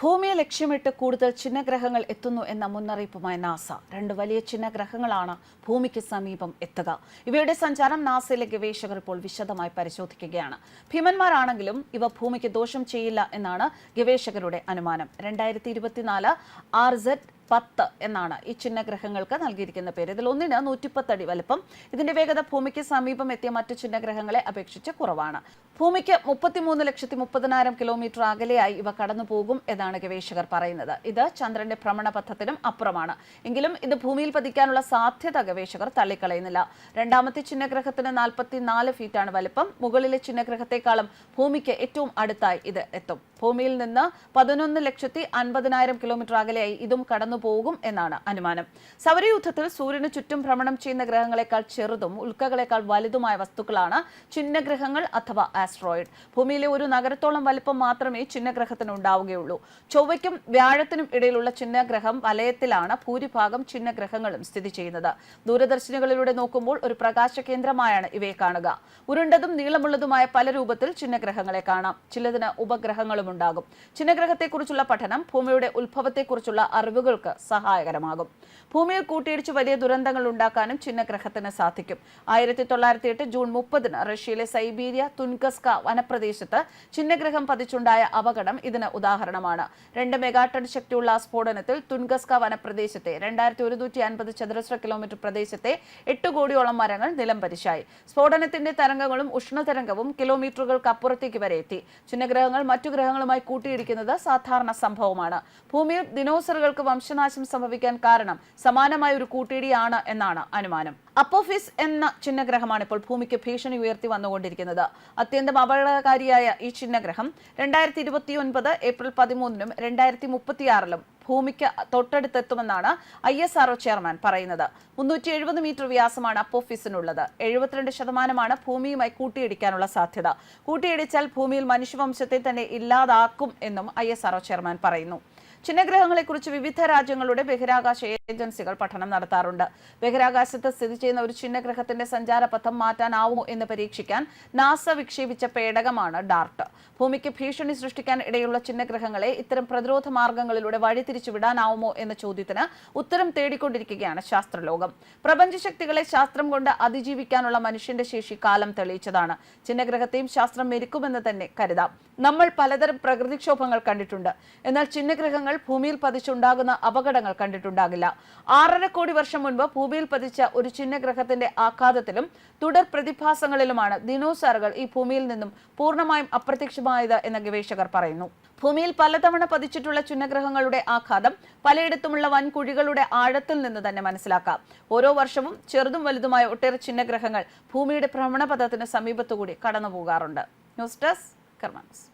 ഭൂമിയെ ലക്ഷ്യമിട്ട് കൂടുതൽ ചിഹ്നഗ്രഹങ്ങൾ എത്തുന്നു എന്ന മുന്നറിയിപ്പുമായി നാസ. രണ്ട് വലിയ ചിഹ്നഗ്രഹങ്ങളാണ് ഭൂമിക്ക് സമീപം എത്തുക. ഇവയുടെ സഞ്ചാരം നാസയിലെ ഗവേഷകർ ഇപ്പോൾ വിശദമായി പരിശോധിക്കുകയാണ്. ഭീമന്മാരാണെങ്കിലും ഇവ ഭൂമിക്ക് ദോഷം ചെയ്യില്ല എന്നാണ് ഗവേഷകരുടെ അനുമാനം. രണ്ടായിരത്തി ഇരുപത്തിനാല് ആർ സെഡ് പത്ത് എന്നാണ് ഈ ചിഹ്നഗ്രഹങ്ങൾക്ക് നൽകിയിരിക്കുന്ന പേര്. ഇതിൽ ഒന്നിന് നൂറ്റിപ്പത്തടി വലുപ്പം. ഇതിന്റെ വേഗത ഭൂമിക്ക് സമീപം എത്തിയ മറ്റു ചിഹ്നഗ്രഹങ്ങളെ അപേക്ഷിച്ച് കുറവാണ്. ഭൂമിക്ക് മുപ്പത്തിമൂന്ന് ലക്ഷത്തി മുപ്പതിനായിരം കിലോമീറ്റർ അകലെയായി ഇവ കടന്നു പോകും എന്നാണ് ഗവേഷകർ പറയുന്നത്. ഇത് ചന്ദ്രന്റെ ഭ്രമണപഥത്തിനും അപ്പുറമാണ്. എങ്കിലും ഇത് ഭൂമിയിൽ പതിക്കാനുള്ള സാധ്യത ഗവേഷകർ തള്ളിക്കളയുന്നില്ല. രണ്ടാമത്തെ ചിഹ്നഗ്രഹത്തിന് നാൽപ്പത്തിനാല് ഫീറ്റാണ് വലുപ്പം. മുകളിലെ ചിഹ്നഗ്രഹത്തെക്കാളും ഭൂമിക്ക് ഏറ്റവും അടുത്തായി ഇത് എത്തും. ഭൂമിയിൽ നിന്ന് പതിനൊന്ന് ലക്ഷത്തി അൻപതിനായിരം കിലോമീറ്റർ അകലെയായി ഇതും കടന്നു പോകും എന്നാണ് അനുമാനം. സൗരയൂഥത്തിൽ സൂര്യന് ചുറ്റും ഭ്രമണം ചെയ്യുന്ന ഗ്രഹങ്ങളെക്കാൾ ചെറുതും ഉൽക്കകളെക്കാൾ വലുതുമായ വസ്തുക്കളാണ് ചിഹ്നഗ്രഹങ്ങൾ അഥവാ ആസ്ട്രോയിഡ് ഭൂമിയിലെ ഒരു നഗരത്തോളം വലിപ്പം മാത്രമേ ചിഹ്നഗ്രഹത്തിന് ഉണ്ടാവുകയുള്ളൂ. ചൊവ്വയ്ക്കും വ്യാഴത്തിനും ഇടയിലുള്ള ചിഹ്നഗ്രഹം വലയത്തിലാണ് ഭൂരിഭാഗം ചിഹ്നഗ്രഹങ്ങളും സ്ഥിതി ചെയ്യുന്നത്. ദൂരദർശിനികളിലൂടെ നോക്കുമ്പോൾ ഒരു പ്രകാശ കേന്ദ്രമായാണ് ഇവയെ കാണുക. ഉരുണ്ടതും നീളമുള്ളതുമായ പല രൂപത്തിൽ ചിഹ്നഗ്രഹങ്ങളെ കാണാം. ചിലതിന് ഉപഗ്രഹങ്ങളും ഉണ്ടാകും ചിഹ്നഗ്രഹത്തെക്കുറിച്ചുള്ള പഠനം ഭൂമിയുടെ ഉത്ഭവത്തെക്കുറിച്ചുള്ള അറിവുകൾക്ക് സഹായകരമാകും. ഭൂമിയിൽ കൂട്ടിയിടിച്ച് വലിയ ദുരന്തങ്ങൾ ഉണ്ടാക്കാനും ചിഹ്നഗ്രഹത്തിന് സാധിക്കും. ആയിരത്തി തൊള്ളായിരത്തി എട്ട് ജൂൺ മുപ്പതിന് റഷ്യയിലെ സൈബീരിയ തുൻകസ്ക വനപ്രദേശത്ത് ചിഹ്നഗ്രഹം പതിച്ചുണ്ടായ അപകടം ഇതിന് ഉദാഹരണമാണ്. രണ്ട് മെഗാടൺ ശക്തിയുള്ള സ്ഫോടനത്തിൽ തുൻകസ്ക വനപ്രദേശത്തെ രണ്ടായിരത്തി ഒരുന്നൂറ്റി അൻപത് ചതുരശ്ര കിലോമീറ്റർ പ്രദേശത്തെ എട്ട് കോടിയോളം മരങ്ങൾ നിലം പരിശായി. സ്ഫോടനത്തിന്റെ തരംഗങ്ങളും ഉഷ്ണതരംഗവും കിലോമീറ്ററുകൾക്ക് അപ്പുറത്തേക്ക് വരെ എത്തി. ചിഹ്നഗ്രഹങ്ങൾ മറ്റു ഗ്രഹങ്ങളുമായി കൂട്ടിയിടിക്കുന്നത് സാധാരണ സംഭവമാണ്. ഭൂമിയിൽ ദിനോസറുകൾക്ക് വംശനാശം സംഭവിക്കാൻ കാരണം സമാനമായ ഒരു കൂട്ടിയിടിയാണ് എന്നാണ് അനുമാനം. അപ്പോഫിസ് എന്ന ചിഹ്നഗ്രഹമാണ് ഇപ്പോൾ ഭൂമിക്ക് ഭീഷണി ഉയർത്തി വന്നുകൊണ്ടിരിക്കുന്നത്. അത്യന്തം അപകടകാരിയായ ഈ ചിഹ്നഗ്രഹം രണ്ടായിരത്തി ഇരുപത്തി ഒൻപത് ഏപ്രിൽ പതിമൂന്നിനും രണ്ടായിരത്തി മുപ്പത്തിയാറിലും ഭൂമിക്ക് തൊട്ടടുത്തെത്തുമെന്നാണ് I S R O chairman പറയുന്നത്. മുന്നൂറ്റി എഴുപത് മീറ്റർ വ്യാസമാണ് അപ്പോഫിസിനുള്ളത്. എഴുപത്തിരണ്ട് ശതമാനമാണ് ഭൂമിയുമായി കൂട്ടിയിടിക്കാനുള്ള സാധ്യത. കൂട്ടിയിടിച്ചാൽ ഭൂമിയിൽ മനുഷ്യവംശത്തെ തന്നെ ഇല്ലാതാക്കും എന്നും ഐ എസ് ചെയർമാൻ പറയുന്നു. ചിഹ്നഗ്രഹങ്ങളെക്കുറിച്ച് വിവിധ രാജ്യങ്ങളുടെ ബഹിരാകാശ ഏജൻസികൾ പഠനം നടത്താറുണ്ട്. ബഹിരാകാശത്ത് സ്ഥിതി ചെയ്യുന്ന ഒരു ചിഹ്നഗ്രഹത്തിന്റെ സഞ്ചാരപഥം മാറ്റാനാവുമോ എന്ന് പരീക്ഷിക്കാൻ നാസ വിക്ഷേപിച്ച പേടകമാണ് ഡാർട്ട്. ഭൂമിക്ക് ഭീഷണി സൃഷ്ടിക്കാൻ ഇടയുള്ള ചിഹ്നഗ്രഹങ്ങളെ ഇത്തരം പ്രതിരോധ മാർഗങ്ങളിലൂടെ വഴിതിരിച്ചു വിടാനാവുമോ എന്ന ചോദ്യത്തിന് ഉത്തരം തേടിക്കൊണ്ടിരിക്കുകയാണ് ശാസ്ത്രലോകം. പ്രപഞ്ചശക്തികളെ ശാസ്ത്രം കൊണ്ട് അതിജീവിക്കാനുള്ള മനുഷ്യന്റെ ശേഷി കാലം തെളിയിച്ചതാണ്. ചിഹ്നഗ്രഹത്തെയും ശാസ്ത്രം മെരുക്കുമെന്ന് തന്നെ കരുതാം. നമ്മൾ പലതരം പ്രകൃതിക്ഷോഭങ്ങൾ കണ്ടിട്ടുണ്ട്. എന്നാൽ ചിഹ്നഗ്രഹങ്ങൾ ഭൂമിയിൽ പതിച്ചുണ്ടാകുന്ന അപകടങ്ങൾ കണ്ടിട്ടുണ്ടാകില്ല. ആറര കോടി വർഷം മുൻപ് ഭൂമിയിൽ പതിച്ച ഒരു ചിഹ്നഗ്രഹത്തിന്റെ ആഘാതത്തിലും തുടർ പ്രതിഭാസങ്ങളിലുമാണ് ദിനോസാറുകൾ ഈ ഭൂമിയിൽ നിന്നും പൂർണമായും അപ്രത്യക്ഷമായത് എന്ന് ഗവേഷകർ പറയുന്നു. ഭൂമിയിൽ പലതവണ പതിച്ചിട്ടുള്ള ചുന്നഗ്രഹങ്ങളുടെ ആഘാതം പലയിടത്തുമുള്ള വൻകുഴികളുടെ ആഴത്തിൽ നിന്ന് തന്നെ മനസ്സിലാക്കാം. ഓരോ വർഷവും ചെറുതും വലുതുമായ ഒട്ടേറെ ചിഹ്നഗ്രഹങ്ങൾ ഭൂമിയുടെ ഭ്രമണപഥത്തിന് സമീപത്തുകൂടി കടന്നുപോകാറുണ്ട്. News desk കർമാനസ്.